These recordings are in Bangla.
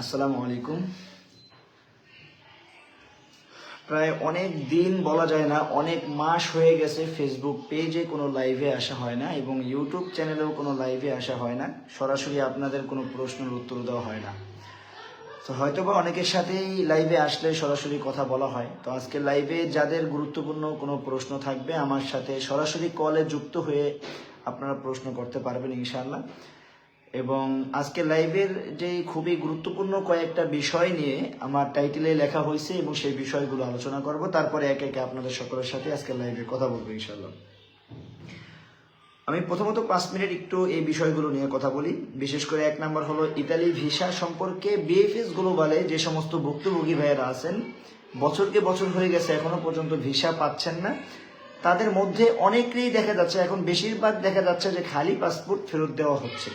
আসসালামু আলাইকুম। প্রায় অনেক দিন বলা যায় না, অনেক মাস হয়ে গেছে ফেসবুক পেজে কোনো লাইভে আসা হয় না এবং ইউটিউব চ্যানেলেও কোনো লাইভে আসা হয় না। সরাসরি আপনাদের কোনো প্রশ্নের উত্তর দেওয়া হয় না। তো হয়তোবা অনেকের সাথেই লাইভে আসলে সরাসরি কথা বলা হয়। তো আজকে লাইভে যাদের গুরুত্বপূর্ণ কোনো প্রশ্ন থাকবে, আমার সাথে সরাসরি কলে যুক্ত হয়ে আপনারা প্রশ্ন করতে পারবেন ইনশাআল্লাহ। এবং আজকে লাইভের যে খুবই গুরুত্বপূর্ণ কয়েকটা বিষয় নিয়ে আমার টাইটেলে লেখা হয়েছে এবং সেই বিষয়গুলো আলোচনা করব। তারপরে একে একে আপনাদের সকলের সাথে আজকে লাইভে কথা বলব, ইনশাআল্লাহ। আমি প্রথমত পাঁচ মিনিট একটু এই বিষয়গুলো নিয়ে কথা বলি। বিশেষ করে এক নম্বর হলো ইতালি ভিসা সম্পর্কে বিএফএস গ্লোবালে যে সমস্ত ভুক্তভোগী ভাইয়েরা আছেন, বছরকে বছর হয়ে গেছে, এখনও পর্যন্ত ভিসা পাচ্ছেন না। তাদের মধ্যে অনেকেই দেখা যাচ্ছে, এখন বেশিরভাগ দেখা যাচ্ছে যে খালি পাসপোর্ট ফেরত দেওয়া হচ্ছে।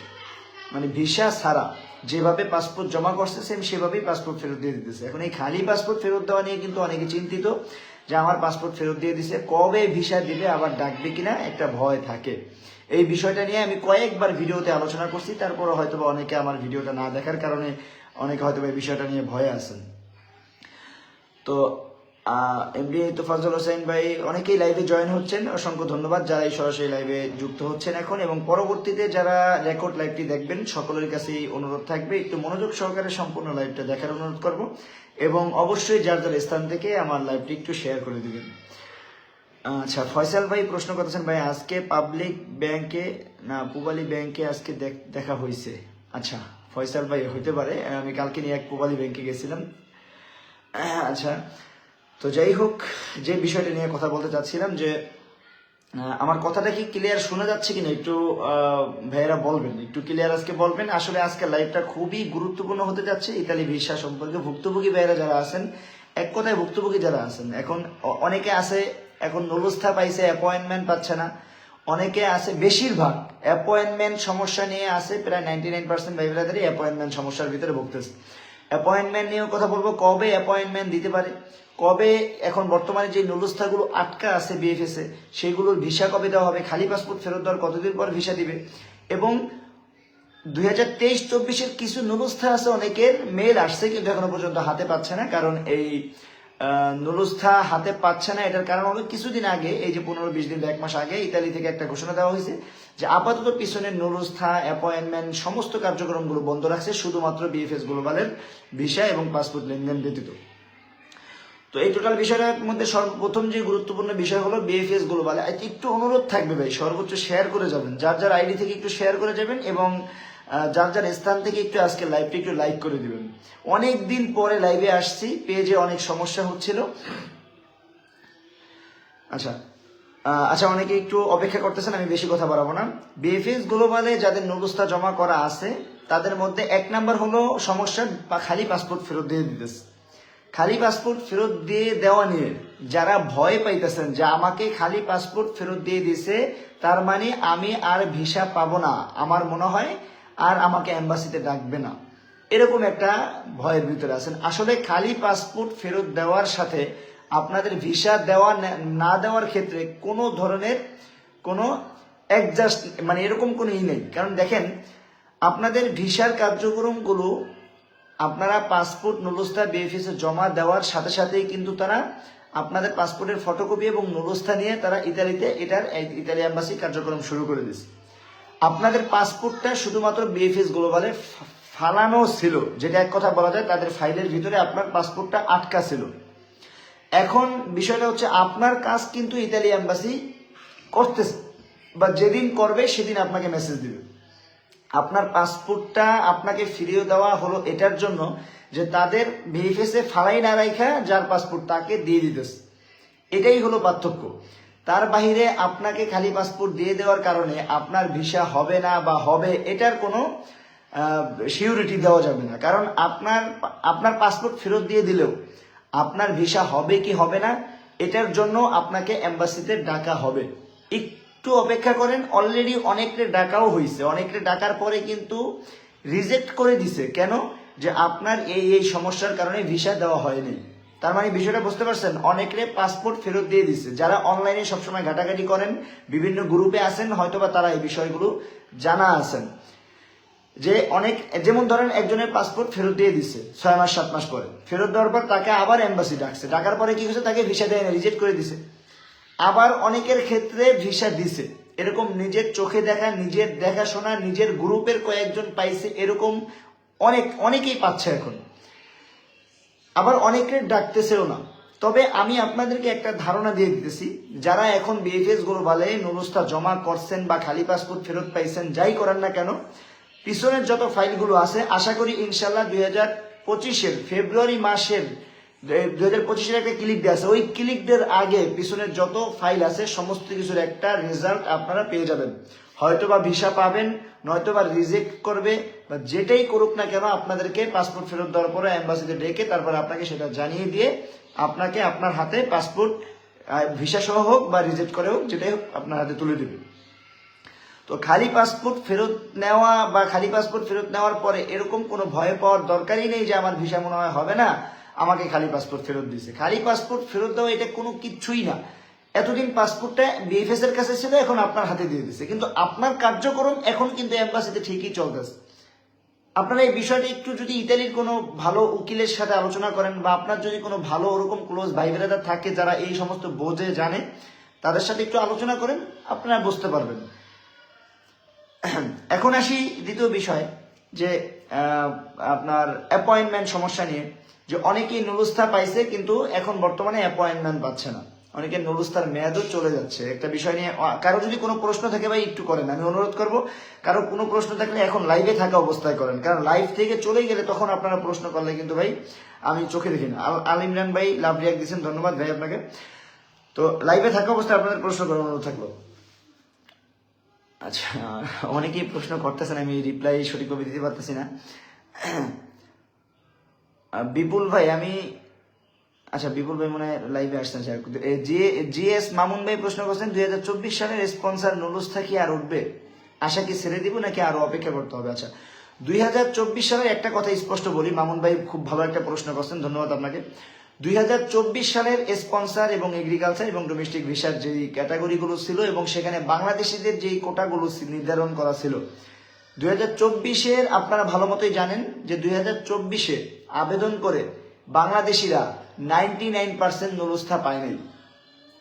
মানে ভিসা ছাড়া যেভাবে পাসপোর্ট জমা করছে সেম সেভাবেই পাসপোর্ট ফেরত দিয়ে দিতেছে। এখন এই খালি পাসপোর্ট ফেরত দেওয়া নিয়ে কিন্তু অনেকে চিন্তিত যে আমার পাসপোর্ট ফেরত দিয়ে দিছে, কবে ভিসা দিলে আবার ডাকবে কিনা একটা ভয় থাকে। এই বিষয়টা নিয়ে আমি কয়েকবার ভিডিওতে আলোচনা করছি তারপরে হয়তো অনেকে আমার ভিডিওটা না দেখার কারণে অনেকে হয়তো এই বিষয়টা নিয়ে ভয়ে আছেন। তো এমডি তোফাজুল হোসেন ভাই, অনেকেই লাইভে জয়েন হচ্ছেন। অসংখ্য ধন্যবাদ। যারা এই সরাসরি লাইভে যুক্ত হচ্ছেন এখন এবং পরবর্তীতে যারা রেকর্ড লাইভটি দেখবেন, সকলের কাছেই অনুরোধ থাকবে। একটু মনোযোগ সহকারে সম্পূর্ণ লাইভটা দেখার অনুরোধ করব এবং অবশ্যই যার যার স্থান থেকে আমার লাইভটি একটু শেয়ার করে দিবেন। আচ্ছা ফয়সাল ভাই প্রশ্ন করতেছেন, ভাই, আজকে পাবলিক ব্যাংকে না, পুবালি ব্যাংকে আজকে দেখ- দেখা হয়েছে আচ্ছা ফয়সাল ভাই, হইতে পারে। আমি কালকে নিয়ে এক পুবালি ব্যাংকে গেছিলাম। আচ্ছা। তো যাই হোক, যে বিষয়টা নিয়ে কথা বলতে চাচ্ছিলাম যে আমার কথাটা কি ক্লিয়ার শোনা যাচ্ছে কিনা একটু ভাইয়েরা বলবেন, একটু ক্লিয়ার আজকে বলবেন। আসলে আজকে লাইভটা খুবই গুরুত্বপূর্ণ হতে যাচ্ছে, ইতালি ভিসা সম্পর্কে ভুক্তভোগী ভাইয়েরা যারা আছেন, এক কথায় ভুক্তভোগী যারা আছেন, এখন অনেকে আছে, এখন নলস্থা পাইছে অ্যাপয়েন্টমেন্ট পাচ্ছে না। অনেকে আছে, বেশিরভাগ অ্যাপয়েন্টমেন্ট সমস্যা নিয়ে আছে, প্রায় নাইনটি নাইন পার্সেন্ট ভাইবেরাদারই অ্যাপয়েন্টমেন্ট সমস্যার ভিতরে ভুগতেছে। অ্যাপয়েন্টমেন্ট নিয়েও কথা বলব, কবে অ্যাপয়েন্টমেন্ট দিতে পারে? কবে এখন বর্তমানে যে নুলস্থাগুলো আটকা আছে বিএফএস এ সেগুলোর ভিসা কবে দেওয়া হবে? খালি পাসপোর্ট ফেরত দেওয়ার কতদিন পর ভিসা দিবে? এবং দুই হাজার তেইশ চব্বিশের কিছু নুলস্থা আছে অনেকের মেল আসছে কিন্তু এখনও পর্যন্ত হাতে পাচ্ছে না কারণ এই আহ, নুলস্থা হাতে পাচ্ছে না। এটার কারণ হলো কিছুদিন আগে এই যে পনেরো বিশ দিন এক মাস আগে ইতালি থেকে একটা ঘোষণা দেওয়া হয়েছে যে আপাতত পিছনের নুলস্থা অ্যাপয়েন্টমেন্ট সমস্ত কার্যক্রমগুলো বন্ধ রাখছে শুধুমাত্র বিএফএস গ্লোবালের ভিসা এবং পাসপোর্ট লেনদেন ব্যতীত। তো এই টোটাল বিষয়টার মধ্যে সর্বপ্রথম যে গুরুত্বপূর্ণ বিষয় হলো বিএফএস গ্লোবাল একটু অনুরোধ থাকবে ভাই, সর্বোচ্চ শেয়ার করে যাবেন। যার যার আইডি থেকে একটু শেয়ার করে যাবেন এবং যার যার স্থান থেকে একটু আজকে লাইভটি একটু লাইক করে দিবেন। অনেক দিন পরে লাইভে আসছি, পেজে অনেক সমস্যা হচ্ছিল। আচ্ছা আচ্ছা অনেকে একটু অপেক্ষা করতেছেন, আমি বেশি কথা বাড়াবো না। বিএফএস গ্লোবালে যাদের নবস্থা জমা করা আছে, তাদের মধ্যে এক নাম্বার হলো সমস্যা, বা খালি পাসপোর্ট ফেরত দিয়ে দিতেছে। খালি পাসপোর্ট ফেরত দিয়ে দেওয়া নিয়ে যারা ভয় পাইতেছেন যে আমাকে খালি পাসপোর্ট ফেরত দিয়ে দিছে, তার মানে আমি আর ভিসা পাবো না। আমার মনে হয় আর আমাকে এম্বাসিতে ডাকবে না। এরকম একটা ভয়ের ভিতরে আছেন। আসলে খালি পাসপোর্ট ফেরত দেওয়ার সাথে আপনাদের ভিসা দেওয়া না দেওয়ার ক্ষেত্রে কোনো ধরনের কোনো অ্যাডজাস্ট মানে এরকম কোনো ই নেই। কারণ দেখেন, আপনাদের ভিসার কার্যক্রমগুলো আপনারা পাসপোর্ট নুলস্থা বিএফএস জমা দেওয়ার সাথে সাথেই কিন্তু তারা আপনাদের পাসপোর্টের ফটোকপি এবং নুলস্থা নিয়ে তারা ইতালিতে এটার ইতালি অ্যাম্বাসি কার্যক্রম শুরু করে দিয়েছে। আপনাদের পাসপোর্টটা শুধুমাত্র বিএফএস গ্লোবালে ফালানো ছিল, যেটা এক কথা বলা যায়, তাদের ফাইলের ভিতরে আপনার পাসপোর্টটা আটকা ছিল। এখন বিষয়টা হচ্ছে, আপনার কাজ কিন্তু ইতালি অ্যাম্বাসি করতেছে, বা যেদিন করবে সেদিন আপনাকে মেসেজ দিবে। আপনার পাসপোর্টটা আপনাকে ফিরিয়ে দেওয়া হলো এটার জন্য যে তাদের ভিএফএসে ফালাই না রাখা যার পাসপোর্ট তাকে দিয়ে দিতেছে। এটাই হলো পার্থক্য। তার বাহিরে আপনাকে খালি পাসপোর্ট দিয়ে দেওয়ার কারণে আপনার ভিসা হবে না বা হবে, এটার কোনো সিউরিটি দেওয়া যাবে না। কারণ আপনার আপনার পাসপোর্ট ফেরত দিয়ে দিলেও আপনার ভিসা হবে কি হবে না, এটার জন্য আপনাকে এম্বাসিতে ডাকা হবে। একটু অপেক্ষা করেন অলরেডি অনেকটা ডাকাও হয়েছে অনেকটা ডাকার পরে কিন্তু রিজেক্ট করে দিছে। কেন? যে আপনার এই এই সমস্যার কারণে ভিসা দেওয়া হয়নি। তার মানে বিষয়টা বুঝতে পারছেন? অনেকে পাসপোর্ট ফেরত দিয়ে দিচ্ছে যারা অনলাইনে সবসময় ঘাটাঘাটি করেন, বিভিন্ন গ্রুপে আছেন, হয়তোবা তারা এই বিষয়গুলো জানা আছেন। যে অনেক, যেমন ধরেন একজনের পাসপোর্ট ফেরত দিয়ে দিচ্ছে ছয় মাস, সাত মাস পরে। ফেরত দেওয়ার পর তাকে আবার এম্বাসি ডাকছে। ডাকার পরে কি হয়েছে? তাকে ভিসা দেয় না রিজেক্ট করে দিছে। আবার অনেকের ক্ষেত্রে ভিসা দিছে। এরকম নিজের চোখে দেখা, নিজের দেখাশোনা, নিজের গ্রুপের কয়েকজন পাইছে, এরকম অনেক, অনেকেই পাচ্ছে এখন। আবার অনেকের ডাকতেছেও না। তবে আমি আপনাদেরকে একটা ধারণা দিয়ে দিতেছি, যারা এখন বিএফএস গ্লোবালে নুরুস্তা জমা করছেন বা খালি পাসপোর্ট ফেরত পাইছেন, যাই করেন না কেন, পিছনের যত ফাইলগুলো আছে, আশা করি ইনশাল্লাহ দুই হাজার পঁচিশের, ফেব্রুয়ারি মাসের দুই হাজার পঁচিশের একটা ক্লিক দেওয়া ওই ক্লিকদের আগে পিছনের যত ফাইল আছে, সমস্ত কিছুর একটা রেজাল্ট আপনারা পেয়ে যাবেন। হয়তো বা ভিসা পাবেন নয়তো বা রিজেক্ট করবে, বা যেটাই করুক না কেন আপনাদেরকে পাসপোর্ট ফেরত দেওয়ার পরে অ্যাম্বাসিতে ডেকে তারপরে আপনাকে সেটা জানিয়ে দিয়ে আপনাকে আপনার হাতে পাসপোর্ট ভিসা সহ হোক বা রিজেক্ট করে হোক, যেটাই হোক আপনার হাতে তুলে দেবে। তো খালি পাসপোর্ট ফেরত নেওয়া বা খালি পাসপোর্ট ফেরত নেওয়ার পরে এরকম কোনো ভয় পাওয়ার দরকারই নেই যে আমার ভিসা মনে হয় হবে না। আমাকে খালি পাসপোর্ট ফেরত দিছে। খালি পাসপোর্ট ফেরত দেওয়া এটা কোনো কিচ্ছুই না। এতদিন পাসপোর্টটা বিএফএস এর কাছে ছিল, এখন আপনার হাতে দিয়ে দিছে। কিন্তু আপনার কার্যক্রম এখন কিন্তু এম্বাসিতে ঠিকই চলতেছে। আপনারা এই বিষয়টা একটু যদি ইতালির কোনো ভালো উকিলের সাথে আলোচনা করেন বা আপনার যদি কোনো ভালো ওরকম ক্লোজ ভাই ব্রাদার থাকে যারা এই সমস্ত বোঝে, জানে, তাদের সাথে একটু আলোচনা করেন, আপনারা বুঝতে পারবেন। এখন আসি দ্বিতীয় বিষয়, যে আপনার অ্যাপয়েন্টমেন্ট সমস্যা নিয়ে। যে অনেকেই নুরুস্থা পাইছে, কিন্তু এখন বর্তমানে অ্যাপয়েন্টমেন্ট পাচ্ছে না। অনেকে নুরুস্থার মেয়াদও চলে যাচ্ছে। একটা বিষয় নিয়ে কারও যদি কোনো প্রশ্ন থাকে ভাই, একটু করেন। আমি অনুরোধ করব, কারও কোনো প্রশ্ন থাকলে এখন লাইভে থাকা অবস্থায় করেন। কারণ লাইভ থেকে চলে গেলে তখন আপনারা প্রশ্ন করলে কিন্তু ভাই, আমি চোখে দেখি না। আল- ইমরান ভাই, লাভ রিয়াক দিচ্ছেন ধন্যবাদ ভাই আপনাকে। তো লাইভে থাকা অবস্থায় আপনাদের প্রশ্ন করার অনুরোধ থাকল। আচ্ছা অনেকেই প্রশ্ন করতেছেন, আমি রিপ্লাই সঠিকভাবে দিতে পারতেছি না। বিপুল ভাই, আমি আচ্ছা বিপুল ভাই মনে হয় লাইভে আসছেন স্যার জিএস মামুন ভাই প্রশ্ন করছেন, দুই হাজার চব্বিশ সালের স্পন্সার নুলুস্থা কি আর উঠবে? আশা কি ছেড়ে দিব নাকি আরও অপেক্ষা করতে হবে? আচ্ছা দুই হাজার চব্বিশ সালের একটা কথা স্পষ্ট বলি, মামুন ভাই খুব ভালো একটা প্রশ্ন করছেন, ধন্যবাদ আপনাকে। দুই হাজার চব্বিশ সালের স্পন্সার এবং এগ্রিকালচার এবং ডোমেস্টিক ভিসার যেই ক্যাটাগরিগুলো ছিল এবং সেখানে বাংলাদেশিদের যেই কোটাগুলো নির্ধারণ করা ছিল দুই হাজার চব্বিশের আপনারা ভালো মতোই জানেন যে দুই হাজার চব্বিশে আবেদন করে বাংলাদেশিরা নাইনটি নাইন পার্সেন্ট নুরুস্থা পায় নাই।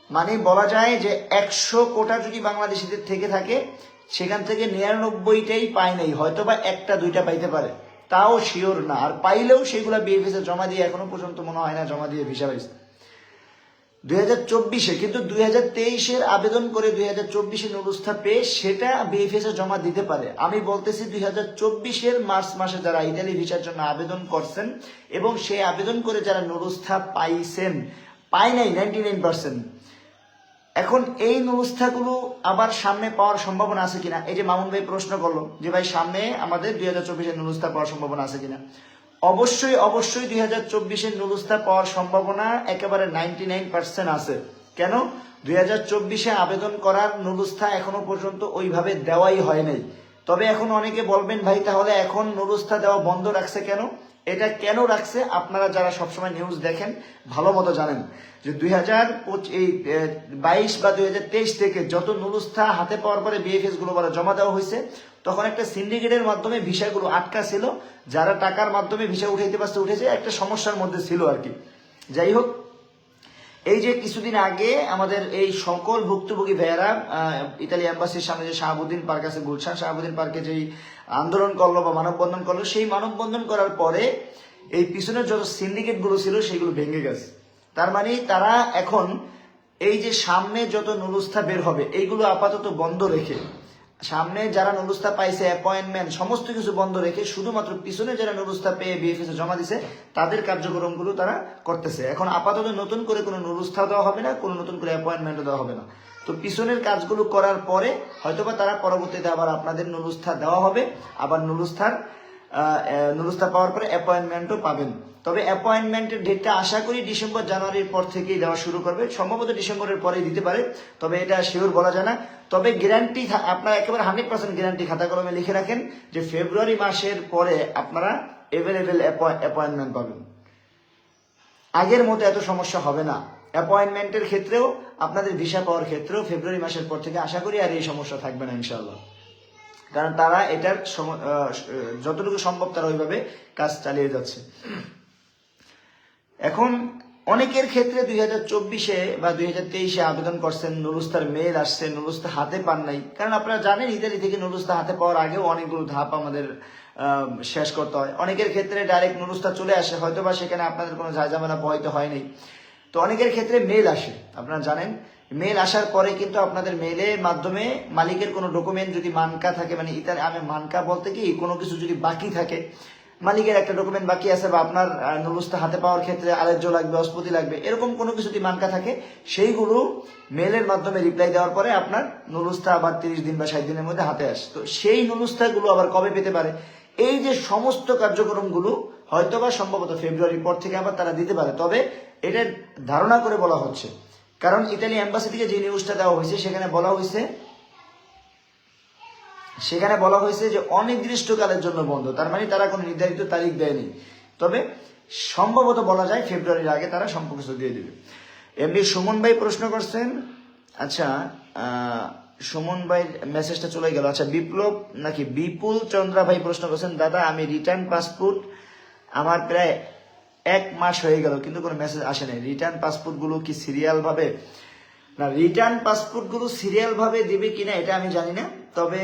মানে বলা যায় যে একশো কোটা যদি বাংলাদেশিদের থেকে থাকে, সেখান থেকে নিরানব্বইটাই পায় নাই হয়তো বা একটা, দুইটা পাইতে পারে। তাও শিওর না। আর পাইলেও সেগুলো বিএফএস জমা দিয়ে এখনও পর্যন্ত মনে হয় না জমা দিয়ে ভিসা পাইছে। দুই হাজার চব্বিশে, কিন্তু দুই হাজার তেইশের আবেদন করে দুই হাজার চব্বিশে নুরুস্থা পেয়ে সেটা বিএফএস এ জমা দিতে পারে। আমি বলতেছি দুই হাজার চব্বিশের মার্চ মাসে যারা ইতালি ভিসার জন্য আবেদন করছেন এবং সেই আবেদন করে যারা নুরুস্থা পাইছেন, পায় নাই নাইনটি নাইন পার্সেন্ট। এখন এই নুরুস্থাগুলো আবার সামনে পাওয়ার সম্ভাবনা আছে কিনা? এই যে মামুন ভাই প্রশ্ন করল যে, ভাই সামনে আমাদের দুই হাজার চব্বিশের নুরুস্থা পাওয়ার সম্ভাবনা আছে কিনা? অবশ্যই অবশ্যই দুই হাজার চব্বিশের নুরুস্থা পাওয়ার সম্ভাবনা একেবারে নাইনটি নাইন পার্সেন্ট আছে। কেন? দুই হাজার চব্বিশে আবেদন করার নুরুস্থা এখনও পর্যন্ত ওইভাবে দেওয়াই হয় নাই। তবে এখন অনেকে বলবেন, ভাই, তাহলে এখন নুরুস্থা দেওয়া বন্ধ রাখছে কেন? এটা কেন রাখছে? আপনারা যারা সবসময় নিউজ দেখেন, ভালো মতো জানেন যে দুই হাজার এই বাইশ বা দুই হাজার তেইশ থেকে যত নুরুস্থা হাতে পাওয়ার পরে বিএফএসগুলো জমা দেওয়া হয়েছে, তখন একটা সিন্ডিকেটের মাধ্যমে ভিসাগুলো আটকা ছিল। যারা টাকার মাধ্যমে ভিসা উঠাইতে পারছে, উঠেছে, একটা সমস্যার মধ্যে ছিল আর কি। যাই হোক এই যে কিছুদিন আগে আমাদের এই সকল ভুক্তভোগী ভাইয়েরা ইতালি অ্যাম্বাসির সামনে যে শাহাবুদ্দিন পার্ক আছে, গুলশান শাহাবুদ্দিন পার্কে যেই আন্দোলন করল বা মানববন্ধন করল, সেই মানববন্ধন করার পরে এই পিছনের যত সিন্ডিকেটগুলো ছিল সেগুলো ভেঙে গেছে। তার মানে তারা এখন এই যে সামনে যত নুরুস্থা বের হবে, এইগুলো আপাতত বন্ধ রেখে সামনে যারা নুরুস্থা পাইছে অ্যাপয়েন্টমেন্ট সমস্ত কিছু বন্ধ রেখে শুধুমাত্র পিছনে যারা নুরুস্তা পেয়ে বিএফএস জমা দিছে, তাদের কার্যক্রমগুলো তারা করতেছে। এখন আপাতত নতুন করে কোনো নুরুস্থা দেওয়া হবে না, কোনো নতুন করে অ্যাপয়েন্টমেন্টও দেওয়া হবে না। তো পিছনের কাজগুলো করার পরে হয়তোবা তারা পরবর্তীতে আবার আপনাদের নুরুস্থা দেওয়া হবে, আবার নুরুস্থার নুরুস্থা পাওয়ার পরে অ্যাপয়েন্টমেন্টও পাবেন। তবে অ্যাপয়েন্টমেন্টের ডেটটা আশা করি ডিসেম্বর, জানুয়ারির পর থেকেই দেওয়া শুরু করবে। সম্ভবত ডিসেম্বরের পরেই দিতে পারে, তবে এটা শিওর বলা যায় না। তবে গ্যারান্টি আপনারা একেবারে হান্ড্রেড পার্সেন্ট গ্যারান্টি খাতা কলমে লিখে রাখেন যে ফেব্রুয়ারি মাসের পরে আপনারা এভেলেবেল অ্যাপয়েন্টমেন্ট পাবেন। আগের মতো এত সমস্যা হবে না। অ্যাপয়েন্টমেন্টের ক্ষেত্রেও, আপনাদের ভিসা পাওয়ার ক্ষেত্রেও ফেব্রুয়ারি মাসের পর থেকে আশা করি আর এই সমস্যা থাকবে না ইনশাল্লাহ কারণ তারা এটার যতটুকু সম্ভব তারা ওইভাবে কাজ চালিয়ে যাচ্ছে। এখন অনেকের ক্ষেত্রে দুই হাজার চব্বিশে বা দুই হাজার তেইশে আবেদন করছেন, নুরুস্তার মেল আসছে, নুরুস্তা হাতে পান নাই। কারণ আপনারা জানেন, ইতালি থেকে নুরুস্তা হাতে পাওয়ার আগেও অনেকগুলো ধাপ আমাদের শেষ করতে হয়। অনেকের ক্ষেত্রে ডাইরেক্ট নুরুস্তা চলে আসে হয়তো বা সেখানে আপনাদের কোনো ঝামেলা পোহাইতে হয়নি তো অনেকের ক্ষেত্রে মেল আসে, আপনারা জানেন। মেল আসার পরে কিন্তু আপনাদের মেলের মাধ্যমে মালিকের কোনো ডকুমেন্ট যদি মানকা থাকে মানে ইতালি আমি মানকা বলতে কি, কোনো কিছু যদি বাকি থাকে মালিকের একটা ডকুমেন্ট বাকি আছে বা আপনার নুরুস্তা হাতে পাওয়ার ক্ষেত্রে আরেকজন লাগবে, অস্পতি লাগবে, এরকম কোনো কিছু যদি মানকা থাকে, সেইগুলো মেলের মাধ্যমে রিপ্লাই দেওয়ার পরে আপনার নুরুস্তা আবার তিরিশ দিন বা ষাট দিনের মধ্যে হাতে আসে। তো সেই নুরুস্তাগুলো আবার কবে পেতে পারে? এই যে সমস্ত কার্যক্রমগুলো হয়তো বা সম্ভবত ফেব্রুয়ারির পর থেকে আবার তারা দিতে পারে। তবে এটা ধারণা করে বলা হচ্ছে, কারণ ইতালি এম্বাসি থেকে যে নিউজটা দেওয়া হয়েছে, সেখানে বলা হয়েছে সেখানে বলা হয়েছে যে অনির্দিষ্টকালের জন্য বন্ধ। তার মানে তারা কোনো নির্ধারিত তারিখ দেয়নি। তবে সম্ভবত বলা যায় ফেব্রুয়ারির আগে তারা সম্পর্ক দিয়ে দেবে। এমনি সুমন ভাই প্রশ্ন করছেন আচ্ছা সুমন ভাই মেসেজটা চলে গেল। আচ্ছা বিপ্লব নাকি বিপুল চন্দ্রা ভাই প্রশ্ন করছেন, দাদা, আমি রিটার্ন পাসপোর্ট, আমার প্রায় এক মাস হয়ে গেল, কিন্তু কোনো মেসেজ আসে নাই। রিটার্ন পাসপোর্টগুলো কি সিরিয়াল ভাবে না রিটার্ন পাসপোর্টগুলো সিরিয়াল ভাবে দিবে কিনা এটা আমি জানি না। তবে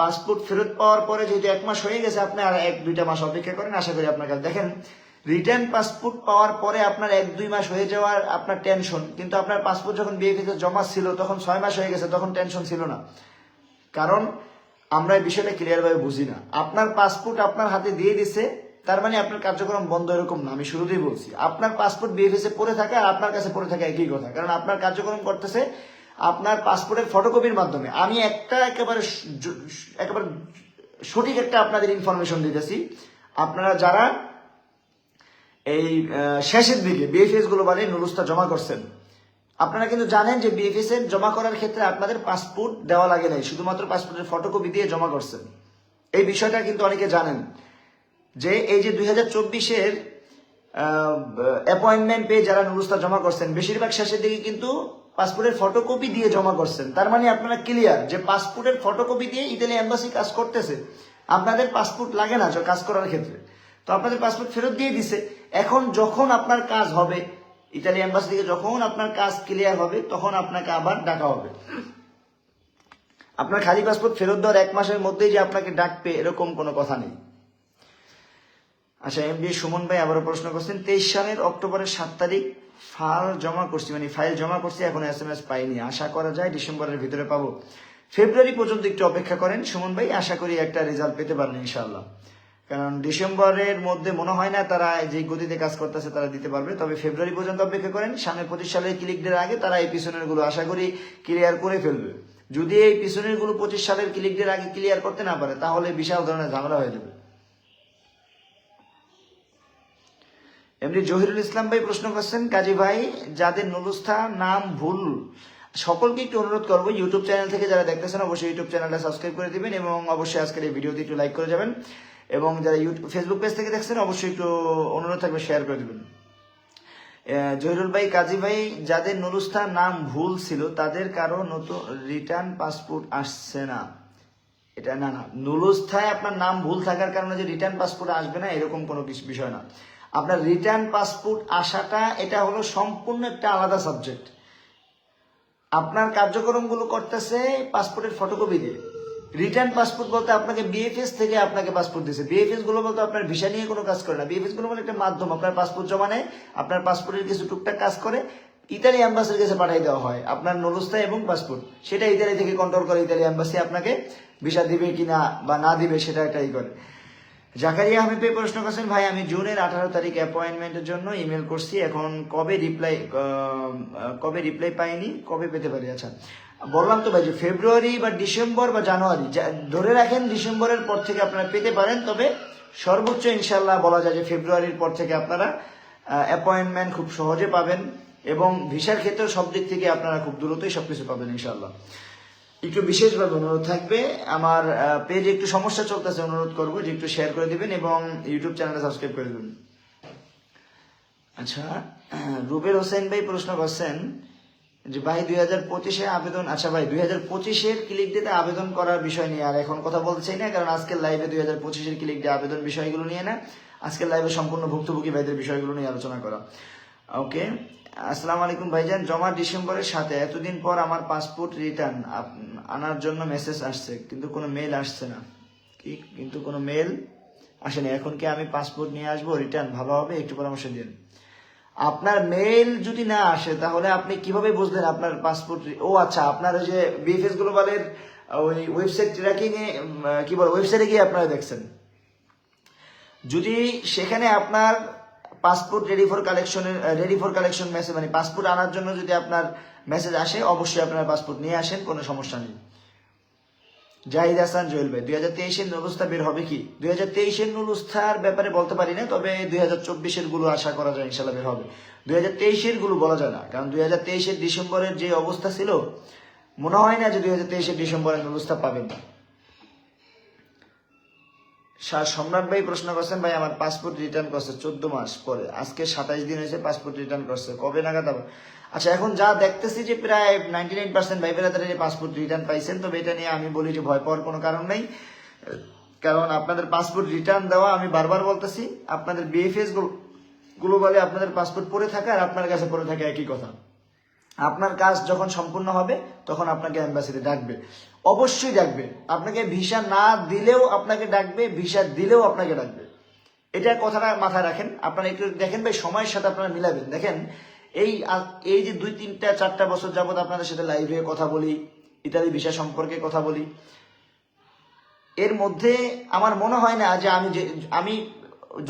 পাসপোর্ট ফেরত পাওয়ার পরে যেহেতু এক মাস হয়ে গেছে, আপনি আর এক, দুইটা মাস অপেক্ষা করেন, আশা করি আপনার কাছে দেখেন রিটার্ন পাসপোর্ট পাওয়ার পরে আপনার এক, দুই মাস হয়ে যাওয়ার আপনার টেনশন কিন্তু আপনার পাসপোর্ট যখন বিএফিতে জমা ছিল, তখন ছয় মাস হয়ে গেছে, তখন টেনশন ছিল না। কারণ, আমরা এই বিষয়টা ক্লিয়ার ভাবে বুঝি না। আপনার পাসপোর্ট আপনার হাতে দিয়ে দিছে তার মানে আপনার কার্যক্রম বন্ধ এরকম না, আমি শুরুতেই বলছি। আপনার পাসপোর্ট বিএফএস এ পড়ে থাকে আর আপনার কাছে পড়ে থাকে একই কথা, কারণ আপনার কার্যক্রম করতেছে আপনার পাসপোর্টের ফটোকপির মাধ্যমে। আমি একটা একেবারে একেবারে সঠিক একটা আপনাদের ইনফরমেশন দিতেছি। আপনারা যারা এই শেষের দিকে বিএফএসগুলো মানে নুরুস্তা জমা করছেন, আপনারা কিন্তু জানেন যে বিএফএস এর জমা করার ক্ষেত্রে আপনাদের পাসপোর্ট দেওয়া লাগে নাই, শুধুমাত্র পাসপোর্টের ফটোকপি দিয়ে জমা করছেন। এই বিষয়টা কিন্তু অনেকে জানেন। যে এই যে দুই হাজার চব্বিশের অ্যাপয়েন্টমেন্ট পেয়ে যারা নুরুস্তা জমা করছেন, বেশিরভাগ শেষের দিকে কিন্তু পাসপোর্টের ফটোকপি দিয়ে জমা করছেন। তার মানে আপনারা ক্লিয়ার যে পাসপোর্টের ফটোকপি দিয়ে ইতালি এম্বাসি কাজ করতেছে। আপনাদের পাসপোর্ট লাগে না কাজ করার ক্ষেত্রে। তো আপনাদের পাসপোর্ট ফেরত দিয়ে দিছে। এখন যখন আপনার কাজ হবে ইতালি এম্বাসি থেকে যখন আপনার কাজ ক্লিয়ার হবে, তখন আপনাকে আবার ডাকা হবে। আপনার খালি পাসপোর্ট ফেরত দেওয়ার এক মাসের মধ্যেই যে আপনাকে ডাকবে, এরকম কোনো কথা নেই। আচ্ছা এম সুমন ভাই আবারও প্রশ্ন করছেন, তেইশ সালের অক্টোবরের সাত তারিখ ফাইল জমা করছি মানে ফাইল জমা করছি, এখন এস এম এস পাইনি। আশা করা যায় ডিসেম্বরের ভিতরে পাবো। ফেব্রুয়ারি পর্যন্ত একটু অপেক্ষা করেন, সুমন ভাই, আশা করি একটা রেজাল্ট পেতে পারেন ইনশাল্লাহ কারণ ডিসেম্বরের মধ্যে মনে হয় না তারা যে গতিতে কাজ করতেছে, তারা দিতে পারবে। তবে ফেব্রুয়ারি পর্যন্ত অপেক্ষা করেন সামনে পঁচিশ সালের ক্লিক ডের আগে তারা এই পিছনেরগুলো আশা করি ক্লিয়ার করে ফেলবে। যদি এই পিছনেরগুলো পঁচিশ সালের ক্লিক ডের আগে ক্লিয়ার করতে না পারে, তাহলে বিশাল ধরনের ঝামেলা হয়ে যাবে। এমনি জহিরুল ইসলাম ভাই প্রশ্ন করছেন, কাজী ভাই, যাদের নুরুস্থা নাম ভুল, সকলকে একটু অনুরোধ করব ইউটিউব চ্যানেল থেকে যারা দেখতেছেন, অবশ্যই ইউটিউব চ্যানেলটা সাবস্ক্রাইব করে দিবেন এবং অবশ্যই আজকের এই ভিডিওটি একটু লাইক করে যাবেন এবং যারা ইউটিউব ফেসবুক পেজ থেকে দেখছেন, অবশ্যই একটু অনুরোধ থাকবে শেয়ার করে দিবেন। জহিরুল ভাই, কাজী ভাই, যাদের নুরুস্থা নাম ভুল ছিল, তাদের কারও নতুন রিটার্ন পাসপোর্ট আসছে না। এটা না না, নুরুস্থায় আপনার নাম ভুল থাকার কারণে যে রিটার্ন পাসপোর্ট আসবে না, এরকম কোনো কিছু বিষয় না। আপনার রিটার্ন পাসপোর্ট আসাটা, এটা হলো সম্পূর্ণ একটা আলাদা সাবজেক্ট আপনার কার্যক্রমগুলো করতেছে পাসপোর্টের ফটোকপি দিয়ে রিটার্ন পাসপোর্ট বলতে আপনাকে বিএফএস থেকে আপনাকে পাসপোর্ট দিয়েছে বিএফএসগুলো বলতে আপনার ভিসা নিয়ে কোনো কাজ করে না। বিএফএসগুলো বলে একটা মাধ্যম, আপনার পাসপোর্ট জমা নেয়, আপনার পাসপোর্টের কিছু টুকটাক কাজ করে ইতালি অ্যাম্বাসির কাছে পাঠিয়ে দেওয়া হয়, আপনার নলস্তা এবং পাসপোর্ট সেটা ইতালি থেকে কন্ট্রোল করে ইতালি অ্যাম্বাসি আপনাকে ভিসা দিবে কিনা বা না দিবে, সেটা এটাই করে। জাকারিয়া আহমেদ ভাই প্রশ্ন করছেন, ভাই, আমি জুনের আঠারো তারিখ অ্যাপয়েন্টমেন্টের জন্য ইমেল করছি, এখন কবে রিপ্লাই কবে রিপ্লাই পাইনি, কবে পেতে পারি? আচ্ছা বললাম তো ভাই যে ফেব্রুয়ারি বা ডিসেম্বর বা জানুয়ারি ধরে রাখেন ডিসেম্বরের পর থেকে আপনারা পেতে পারেন, তবে সর্বোচ্চ ইনশাল্লাহ বলা যায় যে ফেব্রুয়ারির পর থেকে আপনারা অ্যাপয়েন্টমেন্ট খুব সহজে পাবেন এবং ভিসার ক্ষেত্রেও সব দিক থেকে আপনারা খুব দ্রুতই সবকিছু পাবেন ইনশাল্লাহ একটু বিশেষভাবে অনুরোধ থাকবে। আমার পেজে একটু সমস্যা চলতেছে, অনুরোধ করব যে একটু শেয়ার করে দিবেন এবং ইউটিউব চ্যানেলটা সাবস্ক্রাইব করে দিবেন। আচ্ছা রুবেল হোসেন ভাই প্রশ্ন করছেন যে, ভাই, দুই হাজার পঁচিশে আবেদন আচ্ছা ভাই, দুই হাজার পঁচিশের ক্লিক দিতে আবেদন করার বিষয় নিয়ে আর এখন কথা বলতে চাই না, কারণ আজকের লাইভে দুই হাজার পঁচিশের ক্লিক দিয়ে আবেদন বিষয়গুলো নিয়ে না। আজকের লাইভে সম্পূর্ণ ভুক্তভোগী ভাইদের বিষয়গুলো নিয়ে আলোচনা করা। ওকে আসসালামু আলাইকুম ভাইজান, জমা ডিসেম্বরের সাথে এতদিন পর আমার পাসপোর্ট রিটার্ন আনার জন্য মেসেজ আসছে, কিন্তু কোনো মেল আসছে না। কি? কিন্তু কোনো মেল আসেনি। এখন কি আমি পাসপোর্ট নিয়ে আসব? রিটার্ন ভালো হবে? একটু পরামর্শ দিন। আপনার মেল যদি না আসে, তাহলে আপনি কীভাবে বুঝলেন আপনার পাসপোর্ট ও আচ্ছা আপনার ওই যে বিএফএস গ্লোবালের ওই ওয়েবসাইট ট্র্যাকিং এ কি বল ওয়েবসাইটে গিয়ে আপনারা দেখছেন। যদি সেখানে আপনার পাসপোর্ট রেডি ফর কালেকশনের রেডি ফর কালেকশন মেসেজ মানে পাসপোর্ট আনার জন্য যদি আপনার মেসেজ আসে, অবশ্যই আপনার পাসপোর্ট নিয়ে আসেন, কোনো সমস্যা নেই। জাহিদ হাসান জুয়েল ভাই, দুই হাজার তেইশের নুরুস্তা বের হবে কি? দুই হাজার তেইশের নুরুস্তার ব্যাপারে বলতে পারি না, তবে দুই হাজার চব্বিশেরগুলো আশা করা যায় ইনশাল্লাহ বের হবে। দুই হাজার তেইশেরগুলো বলা যায় না, কারণ দুই হাজার তেইশের ডিসেম্বরের যে অবস্থা ছিল, মনে হয় না যে দুই হাজার তেইশের ডিসেম্বরের নুরুস্তা পাবেন না। সম্রাট ভাই প্রশ্ন করছেন, ভাই, আমার পাসপোর্ট রিটার্ন করছে চোদ্দ মাস পরে। আজকে সাতাইশ দিন হয়েছে পাসপোর্ট রিটার্ন করছে। কবে নাগাদ আবার? আচ্ছা এখন যা দেখতেছি যে প্রায় নাইনটি নাইন পার্সেন্ট ভাই বেড়াদের পাসপোর্ট রিটার্ন পাইছেন, তবে এটা নিয়ে আমি বলি যে ভয় পাওয়ার কোনো কারণ নেই। কারণ আপনাদের পাসপোর্ট রিটার্ন দেওয়া আমি বারবার বলতেছি, আপনাদের বিএফএসগুলো বলে আপনাদের পাসপোর্ট পড়ে থাকে আর আপনার কাছে পড়ে থাকে একই কথা। আপনার কাজ যখন সম্পূর্ণ হবে, তখন আপনাকে অ্যাম্বাসিতে ডাকবে। অবশ্যই ডাকবে। আপনাকে ভিসা না দিলেও আপনাকে ডাকবে, ভিসা দিলেও আপনাকে ডাকবে। এটা কথাটা মাথায় রাখেন। আপনারা একটু দেখেন ভাই, সময়ের সাথে আপনারা মিলাবেন। দেখেন, এই এই যে দুই, তিনটা, চারটা বছর যাবত আপনাদের সাথে লাইভে কথা বলি ইত্যাদি ভিসা সম্পর্কে কথা বলি। এর মধ্যে আমার মনে হয় না যে আমি যে আমি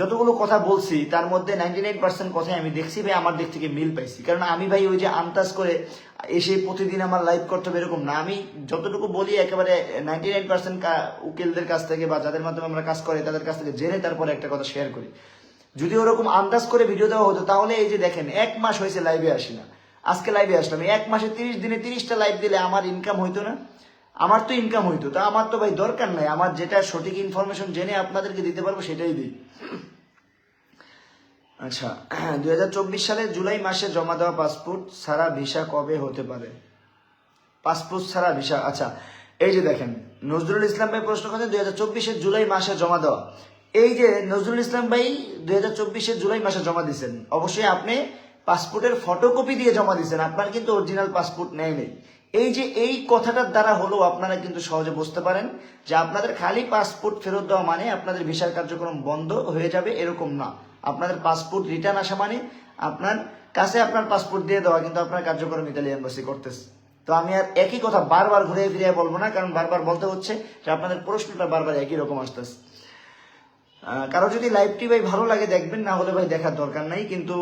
যতগুলো কথা বলছি, তার মধ্যে নাইনটি নাইন পার্সেন্ট কথাই আমি দেখছি ভাই, আমার দিক থেকে মিল পাইছি। কারণ আমি ভাই ওই যে আন্দাজ করে এসে প্রতিদিন আমার লাইভ করতে হবে এরকম না। আমি যতটুকু বলি, একেবারে নাইনটি নাইন পার্সেন্ট উকিলদের কাছ থেকে বা যাদের মাধ্যমে আমরা কাজ করি, তাদের কাছ থেকে জেনে তারপরে একটা কথা শেয়ার করি। যদি ওরকম আন্দাজ করে ভিডিও দেওয়া হতো, তাহলে এই যে দেখেন, এক মাস হয়েছে লাইভে আসি না। আজকে লাইভে আসলাম। এক মাসে তিরিশ দিনে তিরিশটা লাইভ দিলে আমার ইনকাম হইতো না? আমার তো ইনকাম হইতো। তা আমার তো ভাই দরকার নাই। আমার যেটা সঠিক ইনফরমেশন জেনে আপনাদেরকে দিতে পারব, সেটাই দিই। আচ্ছা দুই সালে জুলাই মাসে জমা দেওয়া পাসপোর্ট ছাড়া ভিসা কবে হতে পারে? পাসপোর্ট ছাড়া ভিসা আচ্ছা এই যে দেখেন, নজরুল ইসলাম ভাই প্রশ্ন করেন দুই হাজার চব্বিশের জুলাই মাসে জমা দেওয়া। এই যে নজরুল ইসলাম ভাই দুই হাজার চব্বিশের জুলাই মাসে জমা দিয়েছেন, অবশ্যই আপনি পাসপোর্টের ফটোকপি দিয়ে জমা দিয়েছেন, আপনার কিন্তু অরিজিনাল পাসপোর্ট নেয় নেই। এই যে এই কথাটার দ্বারা হলেও আপনারা কিন্তু সহজে বুঝতে পারেন যে আপনাদের খালি পাসপোর্ট ফেরত দেওয়া মানে আপনাদের ভিসার কার্যক্রম বন্ধ হয়ে যাবে, এরকম না। আপনাদের পাসপোর্ট রিটার্ন আসা মানে আপনার কাছে আপনার পাসপোর্ট দিয়ে দেওয়া, কিন্তু আপনার কার্যক্রম ইতালি এম্বাসি করতেছে। তো আমি আর একই কথা বারবার ঘুরে ফিরে বলব না, কারণ বারবার বলতে হচ্ছে যে আপনাদের প্রশ্নটা বারবার একই রকম আসতেছে। কারও যদি লাইভটি ভাই ভালো লাগে দেখবেন, না হলে ভাই দেখার দরকার নাই, কিন্তু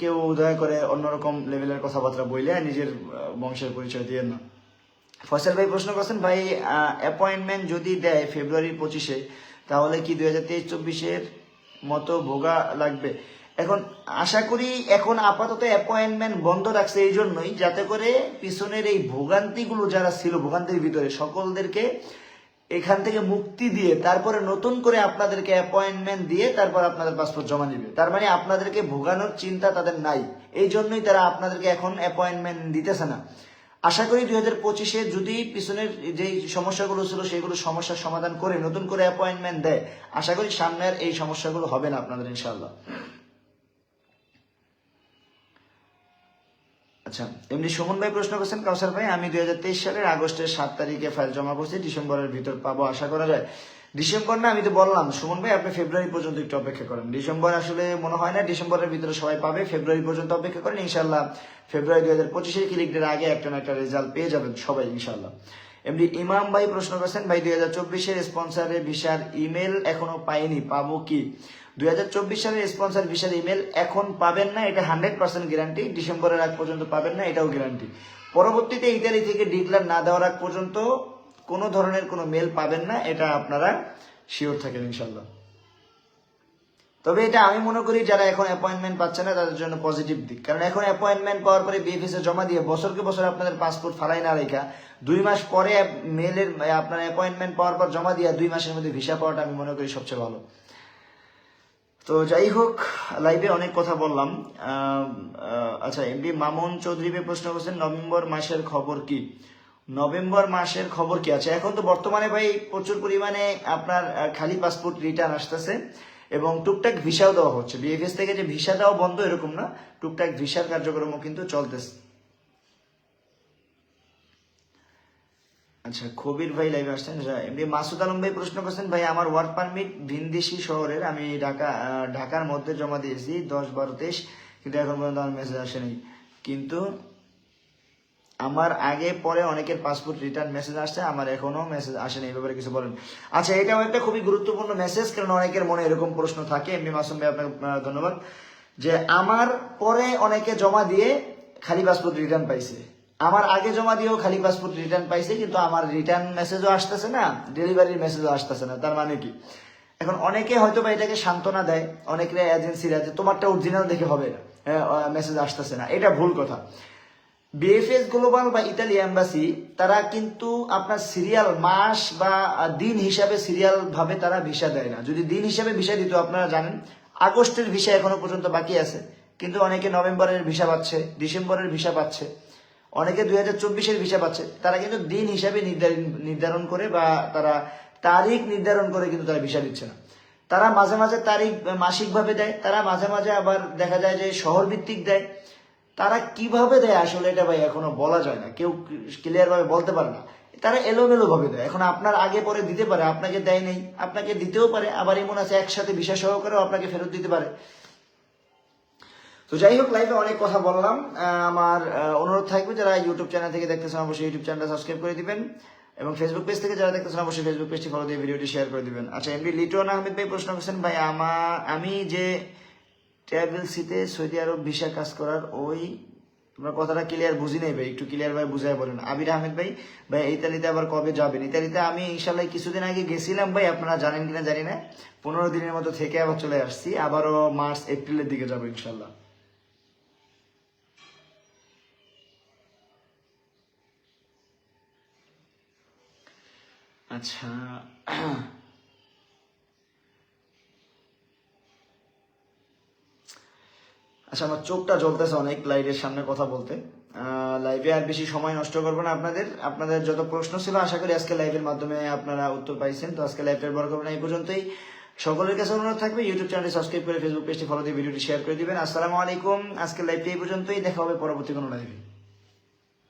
কেউ দয়া করে অন্যরকম লেভেলের কথাবার্তা বইলে নিজের বংশের পরিচয় দিয়ে না। ফয়সাল ভাই প্রশ্ন করছেন, ভাই অ্যাপয়েন্টমেন্ট যদি দেয় ফেব্রুয়ারি পঁচিশে, তাহলে কি দুই হাজার তেইশ চব্বিশের মতো ভোগা লাগবে। এখন আশা করি এখন আপাতত অ্যাপয়েন্টমেন্ট বন্ধ রাখছে এই জন্যই যাতে করে পিছনের এই ভোগান্তিগুলো যারা ছিল ভোগান্তির ভিতরে সকলদেরকে এখান থেকে মুক্তি দিয়ে তারপরে নতুন করে আপনাদেরকে অ্যাপয়েন্টমেন্ট দিয়ে তারপর আপনাদের পাসপোর্ট জমা নিবে। তার মানে আপনাদেরকে ভোগানোর চিন্তা তাদের নাই। এই জন্যই তারা আপনাদেরকে এখন অ্যাপয়েন্টমেন্ট দিতেছে না। আশা করি দুই হাজার পঁচিশে যদি পিছনের যে সমস্যাগুলো ছিল, সেগুলো সমস্যার সমাধান করে নতুন করে অ্যাপয়েন্টমেন্ট দেয়, আশা করি সামনের এই সমস্যাগুলো হবে না আপনাদের ইনশাল্লাহ আচ্ছা এমনি সুমন ভাই প্রশ্ন করছেন, কাউসার ভাই, আমি দুই হাজার তেইশ সালের আগস্টের সাত তারিখে ফাইল জমা করছি, ডিসেম্বরের ভিতর পাবো, আশা করা যায়। ডিসেম্বর না, আমি তো বললাম, সুমন ভাই, আপনি ফেব্রুয়ারি পর্যন্ত একটু অপেক্ষা করেন। ডিসেম্বর আসলে মনে হয় না, ডিসেম্বরের ভিতরে সবাই পাবে, ফেব্রুয়ারি পর্যন্ত অপেক্ষা করেন ইনশাল্লাহ ফেব্রুয়ারি দুই হাজার পঁচিশের ক্লিকদের আগে একটা না একটা রেজাল্ট পেয়ে যাবেন সবাই ইনশাল্লাহ এমনি ইমাম ভাই প্রশ্ন করছেন, ভাই দুই হাজার চব্বিশের স্পন্সারের ভিসার ইমেল এখনও পাইনি, পাবো কি? দুই হাজার চব্বিশ সালের স্পন্সার ভিসার ইমেল এখন পাবেন না, এটা হান্ড্রেড পার্সেন্ট গ্যারান্টি ডিসেম্বরের আগ পর্যন্ত পাবেন না, এটাও গ্যারান্টি পরবর্তীতে ইতালি থেকে ডিক্লার না দেওয়ার আগ পর্যন্ত কোনো ধরনের কোনো মেল পাবেন না, এটা আপনারা শিওর থাকেন ইনশাল্লাহ তবে এটা আমি মনে করি যারা এখন অ্যাপয়েন্টমেন্ট পাচ্ছে না, তাদের জন্য পজিটিভ দিক। কারণ এখন অ্যাপয়েন্টমেন্ট পাওয়ার পরে বিএফএস জমা দিয়ে বছরকে বছর আপনাদের পাসপোর্ট ফালাই না রেখা, দুই মাস পরে মেলের আপনার অ্যাপয়েন্টমেন্ট পাওয়ার পর জমা দিয়ে দুই মাসের মধ্যে ভিসা পাওয়াটা আমি মনে করি সবচেয়ে ভালো। তো যাই হোক লাইভে অনেক কথা বললাম। আচ্ছা এমডি মামুন চৌধুরী প্রশ্ন করছেন, নভেম্বর মাসের খবর কি? নভেম্বর মাসের খবর কি? আছে এখন তো বর্তমানে ভাই প্রচুর পরিমাণে আপনার খালি পাসপোর্ট রিটার্ন আসতেছে। এবং টুকটাক ভিসাও দেওয়া হচ্ছে। বিএফএস থেকে যে ভিসা দেওয়া বন্ধ এরকম না, টুকটাক ভিসার কার্যক্রমও কিন্তু চলতেছে। আচ্ছা কবির ভাই লাইভে আসছেন। এমনি মাসুদ আলম ভাই প্রশ্ন করছেন, ভাই, আমার ওয়ার্ক পারমিট ভিনদেশি শহরের, আমি ঢাকা ঢাকার মধ্যে জমা দিয়েছি, দশ বারো তেইশ, কিন্তু এখন পর্যন্ত আমার মেসেজ আসেনি। কিন্তু আমার আগে, পরে অনেকের পাসপোর্ট রিটার্ন মেসেজ আসছে, আমার এখনও মেসেজ আসেনি, এই ব্যাপারে কিছু বলেন। আচ্ছা এটাও একটা খুবই গুরুত্বপূর্ণ মেসেজ কারণ অনেকের মনে এরকম প্রশ্ন থাকে। এমনি মাসুম ভাই, আপনাকে ধন্যবাদ। যে আমার পরে অনেকে জমা দিয়ে খালি পাসপোর্ট রিটার্ন পাইছে। আমার আগে জমা দিয়েও খালি পাসপোর্ট রিটার্ন পাইছে, কিন্তু আমার রিটার্ন মেসেজও আসতেছে না ডেলিভারির মেসেজও আসতেছে না, তার মানে কি? এখন অনেকে হয়তো বা এটাকে সান্ত্বনা দেয়, অনেকে এজেন্সিরা যে তোমারটা অরিজিনাল দেখে হবে না। মেসেজ আসতেছে না। এটা ভুল কথা। বিএফএস গ্লোবাল বা ইতালি এম্বাসি তারা কিন্তু আপনার সিরিয়াল মাস বা দিন হিসাবে সিরিয়াল ভাবে তারা ভিসা দেয় না। যদি দিন হিসাবে ভিসা দিত, আপনারা জানেন, আগস্টের ভিসা এখনও পর্যন্ত বাকি আছে। কিন্তু অনেকে নভেম্বরের ভিসা পাচ্ছে, ডিসেম্বরের ভিসা পাচ্ছে, অনেকে দুই হাজার চব্বিশের ভিসা পাচ্ছে। তারা কিন্তু দিন হিসাবে নির্ধারণ করে বা তারা তারিখ নির্ধারণ করে কিন্তু তারা ভিসা দিচ্ছে না। তারা মাঝে মাঝে তারিখ মাসিকভাবে দেয়, তারা মাঝে মাঝে আবার দেখা যায় যে শহর ভিত্তিক দেয়। তারা কীভাবে দেয় আসলে এটা ভাই এখনও বলা যায় না। কেউ ক্লিয়ার ভাবে বলতে পারে না। তারা এলোমেলো ভাবে দেয়। এখন আপনার আগে পরে দিতে পারে, আপনাকে দেয় নেই। আপনাকে দিতেও পারে, আবার এমন আছে একসাথে বিশ্বাস সহকারেও আপনাকে ফেরত দিতে পারে। তো যাই হোক লাইভে অনেক কথা বললাম। আমার অনুরোধ থাকবে যারা ইউটিউব চ্যানেল থেকে দেখতেছেন, অবশ্যই ইউটিউব চ্যানেলটা সাবস্ক্রাইব করে দিবেন। এবং ফেসবুক পেজ থেকে যারা দেখতেছেন, অবশ্যই ফেসবুক পেজটি ফলো দিয়ে ভিডিওটি শেয়ার করে দিবেন। আচ্ছা এমনি লিটন আহমেদ ভাই প্রশ্ন করছেন, ভাই আমার আমি যে ট্রাভেল সিতে সৌদি আরব ভিসা কাজ করার ওই আপনার কথাটা ক্লিয়ার বুঝি নাই ভাই, একটু ক্লিয়ার ভাই বুঝাই বলেন। আবির আহমেদ ভাই ভাই, ইতালিতে আবার কবে যাবেন? ইতালিতে আমি ইনশাল্লাহ কিছুদিন আগে গেছিলাম ভাই, আপনারা জানেন কিনা জানি না। পনেরো দিনের মতো থেকে আবার চলে আসছি, আবারও মার্চ, এপ্রিলের দিকে যাব ইনশাল্লাহ আচ্ছা আচ্ছা আমার চোখটা জ্বলতেছে অনেক লাইভের সামনে কথা বলতে। লাইভে আর বেশি সময় নষ্ট করব না আপনাদের। আপনাদের যত প্রশ্ন ছিল, আশা করি আজকে লাইভের মাধ্যমে আপনারা উত্তর পাইছেন। তো আজকে লাইভের বড় করবেন এই পর্যন্তই। সকলের কাছে অনুরোধ থাকবে ইউটিউব চ্যানেলটি সাবস্ক্রাইব করে ফেসবুক পেজটি ফলো দিয়ে ভিডিওটি শেয়ার করে দিবেন। আসসালামু আলাইকুম আজকে লাইভটি এই পর্যন্তই। দেখা হবে পরবর্তী কোনো লাইভে